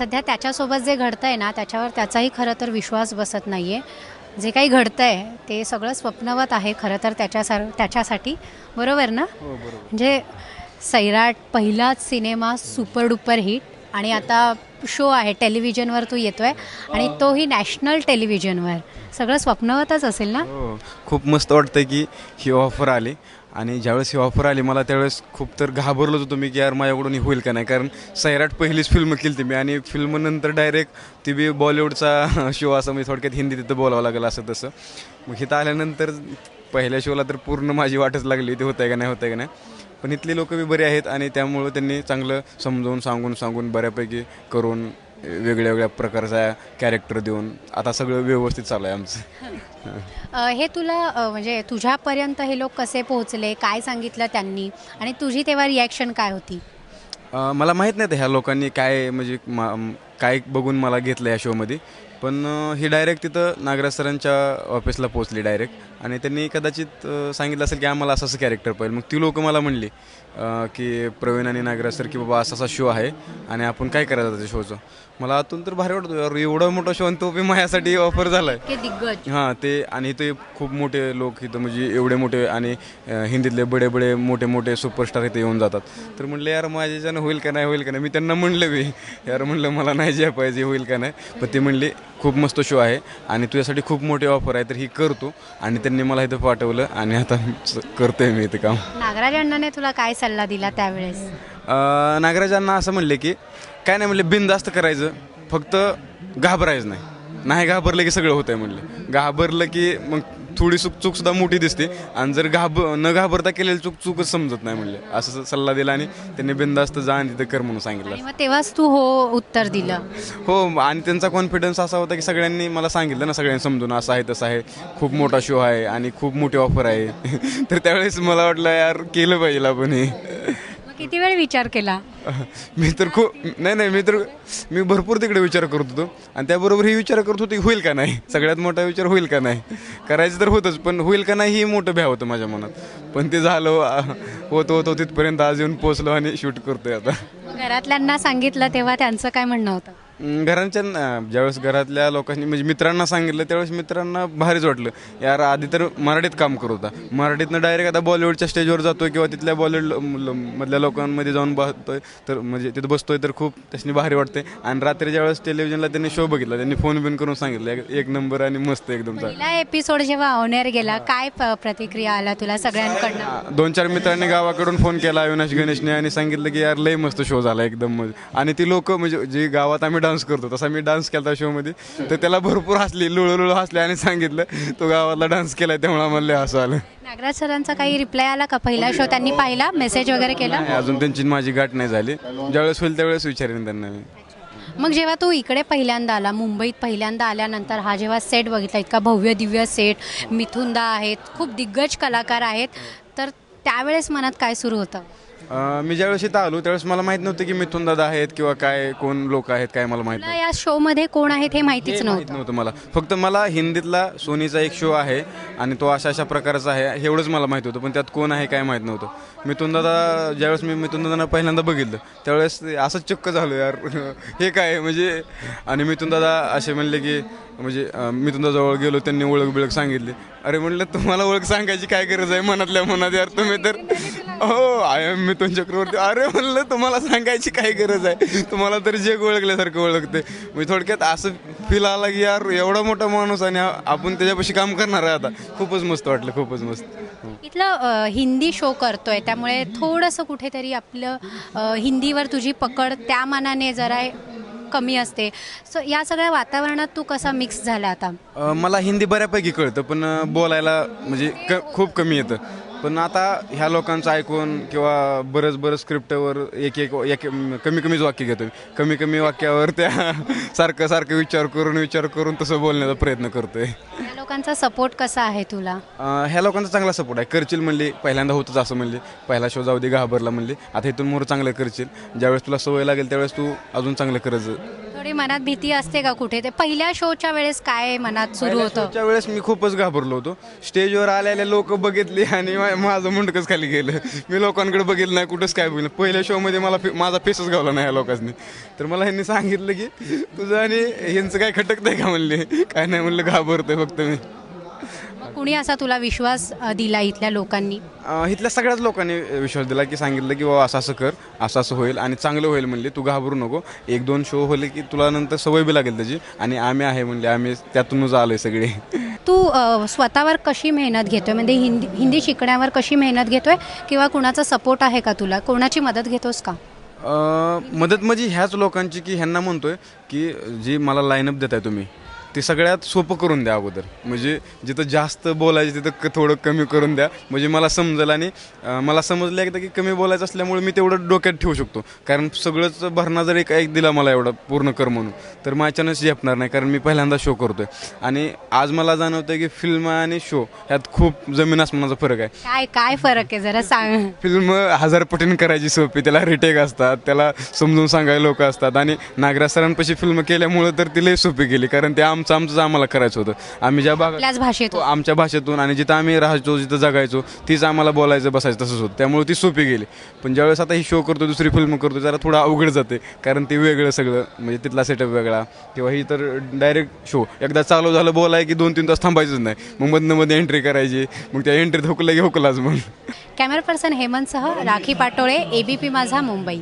सध्या त्याच्यासोबत जे घडतं आहे ना त्याच्यावर त्याचाही खरं तर विश्वास बसत नाही आहे जे काही घडतं आहे ते सगळं स्वप्नवत आहे खरं तर त्याच्यासार त्याच्यासाठी. बरोबर ना? हो म्हणजे सैराट पहिलाच सिनेमा सुपर डुपर हिट आणि आता शो आहे टेलिव्हिजनवर तू येतोय आणि तोही नॅशनल टेलिव्हिजनवर. सगळं स्वप्नवतच असेल ना? हो. खूप मस्त वाटतं की ही ऑफर आली. आणि ज्यावेळेस ही ऑफर आली मला त्यावेळेस खूप तर घाबरलोच होतो मी की यार माझ्याकडून होईल का नाही. कारण सैराट पहिलीच फिल्म केली ती मी आणि फिल्मनंतर डायरेक्ट ती बी बॉलिवूडचा शो असं मी थोडक्यात हिंदी तिथं बोलावं लागेल असं तसं. मग इथं आल्यानंतर पहिल्या शोला तर पूर्ण माझी वाटच लागली ते होतं आहे का नाही होतं आहे का नाही. पण इथली लोक बी बरे आहेत आणि त्यामुळं त्यांनी चांगलं समजावून सांगून सांगून बऱ्यापैकी करून वेगळ्या वेगळ्या प्रकारचा कॅरेक्टर देऊन आता सगळं व्यवस्थित चालू आहे आमचं. अ, हे तुला अ, म्हणजे तुझ्यापर्यंत हे लोक कसे पोहोचले? काय सांगितलं त्यांनी? आणि तुझी तेव्हा रिॲक्शन काय होती? अ, मला माहीत नाही ह्या लोकांनी काय म्हणजे मा- म- काय बघून मला घेतलं या शोमध्ये पण ही डायरेक्ट तिथं नागराज सरांच्या ऑफिसला पोचली डायरेक्ट आणि त्यांनी कदाचित सांगितलं असेल की आम्हाला असं असं कॅरेक्टर पाहिजे. मग ती लोकं मला म्हणली की प्रवीण आणि नागराज सर की बाबा असा असा शो आहे आणि आपण काय करायचं त्या शोचं मला आतून तर भारी वाटतो. यार एवढा मोठा शो आणि तो बी माझ्यासाठी ऑफर झाला आहे हां ते आणि इथे खूप मोठे लोक इथं म्हणजे एवढे मोठे आणि हिंदीतले बडे बडे मोठे मोठे सुपरस्टार इथे येऊन जातात. तर म्हणलं यार माझ्याच्यानं होईल का नाही होईल का नाही? मी त्यांना म्हणलं मी यार म्हणलं मला नाही जे पाहिजे होईल का नाही. पण ते म्हणले खूप मस्त शो आहे. आणि तुझ्यासाठी खूप मोठी ऑफर आहे तर ही करतो आणि त्यांनी मला इथं पाठवलं आणि आता करतोय मी इथं काम. नागराज अण्णाने तुला काय सल्ला दिला त्यावेळेस? नागराजांना असं म्हणले की काय नाही म्हणले बिनधास्त करायचं. फक्त घाबरायचं नाही. नाही घाबरलं की सगळं होतंय म्हणले. घाबरलं की मग थोडी चूक चूक सुद्धा मोठी दिसते. आणि जर घाब न घाबरता केलेली चूक चूकच समजत नाही म्हणले. असं सल्ला दिला आणि त्यांनी बिनधास्त जा आणि तिथं कर म्हणून सांगितलं. मग तेव्हाच तू हो उत्तर दिलं. हो आणि त्यांचा कॉन्फिडन्स असा होता की सगळ्यांनी मला सांगितलं ना सगळ्यांनी समजून असं आहे तसं आहे. खूप मोठा शो आहे आणि खूप मोठी ऑफर आहे. तर त्यावेळेस मला वाटलं यार केलं पाहिजे आपण हे. किती वेळ विचार केला? मी तर खूप नाही नाही मी तर मी भरपूर तिकडे विचार करत होतो. आणि त्याबरोबर ही विचार करत होतो की होईल का नाही? सगळ्यात मोठा विचार होईल का नाही? करायचं तर होतंच पण होईल का नाही? ही मोठं भ्या होतं माझ्या मनात. पण ते झालं होत होतो तिथपर्यंत आज येऊन पोचलो आणि शूट करतोय आता. घरातल्यांना सांगितलं तेव्हा त्यांचं काय म्हणणं होतं? घरांच्या ज्यावेळेस घरातल्या लोकांनी म्हणजे मित्रांना सांगितलं त्यावेळेस मित्रांना भारीच वाटलं. यार आधी तर मराठीत काम करत होता. मराठीतनं डायरेक्ट आता बॉलिवूडच्या स्टेजवर जातोय किंवा तिथल्या बॉलिवूड मधल्या लोकांमध्ये जाऊन बसतोय तर म्हणजे तिथं बसतोय तर खूप त्याच्यानी भारी वाटते आणि रात्री ज्यावेळेस टेलिव्हिजनला त्यांनी शो बघितला त्यांनी फोन बिन करून सांगितलं एक- नंबर आणि मस्त एकदम. पहिला एपिसोड जेव्हा ऑनर गेला काय प्रतिक्रिया आला तुला सगळ्यांकडनं? दोन चार मित्रांनी गावाकडून फोन केला अविनाश गणेशने आणि सांगितलं की यार लय मस्त शो झाला एकदम. आणि ती लोक म्हणजे जे गावात आम्ही डान्स करतो. तसा मी डान्स केला शो मध्ये. तर त्याला भरपूर हसली लुळू लुळू हसले आणि सांगितलं तो गावातला डान्स केलाय त्यामुळे आम्हाला लय हसू आलं. नागराज सरांचा काही रिप्लाय आला का? पहिला शो त्यांनी पाहिला मेसेज वगैरे केला? अजून त्यांची माझी गाठ नाही झाली. ज्यावेळेस होईल त्यावेळेस विचारेन त्यांना मी. मग जेव्हा तू इकडे पहिल्यांदा आला मुंबईत पहिल्यांदा आल्यानंतर हा जेव्हा सेट बघितला इतका भव्य दिव्य सेट मिथुंदा आहेत खूप दिग्गज कलाकार आहेत तर त्यावेळेस मनात काय सुरू होतं? अं, मी ज्यावेळेस इथं आलो त्यावेळेस मला माहीत नव्हतं की मिथुन दादा आहेत किंवा काय कोण लोक आहेत काय मला माहीत तुला या शो मध्ये कोण आहेत हे माहितीच नव्हतं माहीत नव्हतं. मला. फक्त मला हिंदीतला सोनीचा एक शो आहे आणि तो अशा अशा प्रकारचा आहे एवढंच मला माहीत होतं पण त्यात कोण आहे काय माहीत नव्हतं. मिथुन दादा ज्यावेळेस मी मिथुन दादांना पहिल्यांदा बघितलं त्यावेळेस ते असंच चक्क झालो यार. हे काय आहे? म्हणजे आणि मिथुन दादा असे म्हणले की म्हणजे अं, मिथुन दादाजवळ गेलो त्यांनी ओळख बिळख सांगितली. अरे म्हणलं तुम्हाला ओळख सांगायची काय गरज आहे? मनातल्या मनात यार तुम्ही तर हो आय एम मिथुन चक्रवर्ती. अरे म्हणलं तुम्हाला सांगायची काय गरज आहे. तुम्हाला तर जग ओळखल्यासारखं ओळखते. मी थोडक्यात असं फील आला की यार एवढा मोठा माणूस आणि आपण त्याच्यापाशी काम करणार आहे आता. खूपच मस्त वाटलं खूपच मस्त. हो. इथलं हिंदी शो करतोय. त्यामुळे थोडंसं कुठेतरी आपलं हिंदीवर तुझी पकड त्या मानाने जरा कमी असते. सो या सगळ्या वातावरणात तू कसा मिक्स झाला आता? मला हिंदी बऱ्यापैकी कळतं पण बोलायला म्हणजे क खूप कमी येतं. पण आता ह्या लोकांचं ऐकून किंवा बरंच बरंच स्क्रिप्टवर एक एक एक कमी कमीच वाक्य घेतो. कमी कमी वाक्यावर त्या सारखं सारखं विचार करून विचार करून तसं बोलण्याचा प्रयत्न करतोय. या लोकांचा सपोर्ट कसा आहे तुला? अ, ह्या लोकांचा चांगला सपोर्ट आहे. करशील म्हणली पहिल्यांदा होतच असं म्हणले. पहिला शो जाऊ दे घाबरला म्हणले. आता इथून मोर चांगलं करशील. ज्यावेळेस तुला सवय लागेल त्यावेळेस तू अजून चांगलं करत जा. तरी मनात भीती असते का कुठे? ते पहिल्या शोच्या वेळेस काय मनात सुरू होतं? त्या वेळेस मी खूपच घाबरलो होतो. स्टेजवर आलेले लोक बघितली आणि मा- माझं मुंडकच खाली गेलं. मी लोकांकडे बघितलं नाही कुठंच काय बघितलं पहिल्या शो मध्ये मला फे- माझा फेसच गावला नाही या लोकांनी. तर मला ह्यांनी सांगितलं की तुझं आणि ह्यांचं काय खटक नाही का म्हणले? काय नाही म्हणलं घाबरतोय फक्त मी. कुणी असा तुला विश्वास अ, दिला इथल्या लोकांनी? अं, इथल्या सगळ्याच लोकांनी विश्वास दिला की सांगितलं की बाबा असं असं कर असं असं होईल आणि चांगलं होईल म्हणले. तू घाबरू नको. एक दोन शो होले की तुला नंतर सवय बी लागेल त्याची आणि आम्ही आहे म्हणले. आम्ही त्यातूनच आलोय सगळे. तू अ, स्वतःवर कशी मेहनत घेतोय? म्हणजे हिंदी हिंदी शिकण्यावर कशी मेहनत घेतोय? किंवा कुणाचा सपोर्ट आहे का तुला? कोणाची मदत घेतोस का? अं, मदत म्हणजे ह्याच लोकांची की ह्यांना म्हणतोय की जी मला लाईनअप देताय तुम्ही. ते सगळ्यात सोपं करून द्या अगोदर. म्हणजे जिथं जास्त बोलायचं तिथं क- थोडं कमी करून द्या. म्हणजे मला समजेल आणि मला समजलं एकदा की कमी बोलायचं असल्यामुळे मी तेवढं डोक्यात ठेवू शकतो. कारण सगळंच भरणा जर एक एक दिला मला एवढा पूर्ण कर म्हणून तर माझ्यानंच झेपणार नाही कारण मी पहिल्यांदा शो करतोय. आणि आज मला जाणवतं की फिल्म आणि शो ह्यात खूप जमीन आसमानाचा फरक आहे. काय काय फरक आहे? जरा सांग. फिल्म हजार पटीने करायची सोपी त्याला रिटेक असतात त्याला समजून सांगायला लोक असतात. आणि नागराज सरांपाशी फिल्म केल्यामुळं तर ती लई सोपी केली कारण ते आमचं आमचंच आम्हाला करायचं होतं. आम्ही ज्या भागात आपल्याच भाषेत तो आमच्या भाषेतून आणि जिथं आम्ही राहायचो जिथं जगायचो तीच आम्हाला बोलायचं बसायचं तसंच होतं. त्यामुळे ती सोपी गेली. पण ज्यावेळेस आता ही शो करतो दुसरी फिल्म करतो जरा थोडं अवघड जाते. कारण ते वेगळं सगळं म्हणजे तिथला सेटअप वेगळा. किंवा ही तर डायरेक्ट शो एकदा चालू झालं बोलाय की दोन तीन तास थांबायचंच नाही. मग मधनं मध्ये एंट्री करायची. मग त्या एंट्रीत हुकलं की हुकलाच मग कॅमेरा पर्सन हेमंतसह राखी पाटोळे एबीपी माझा मुंबई.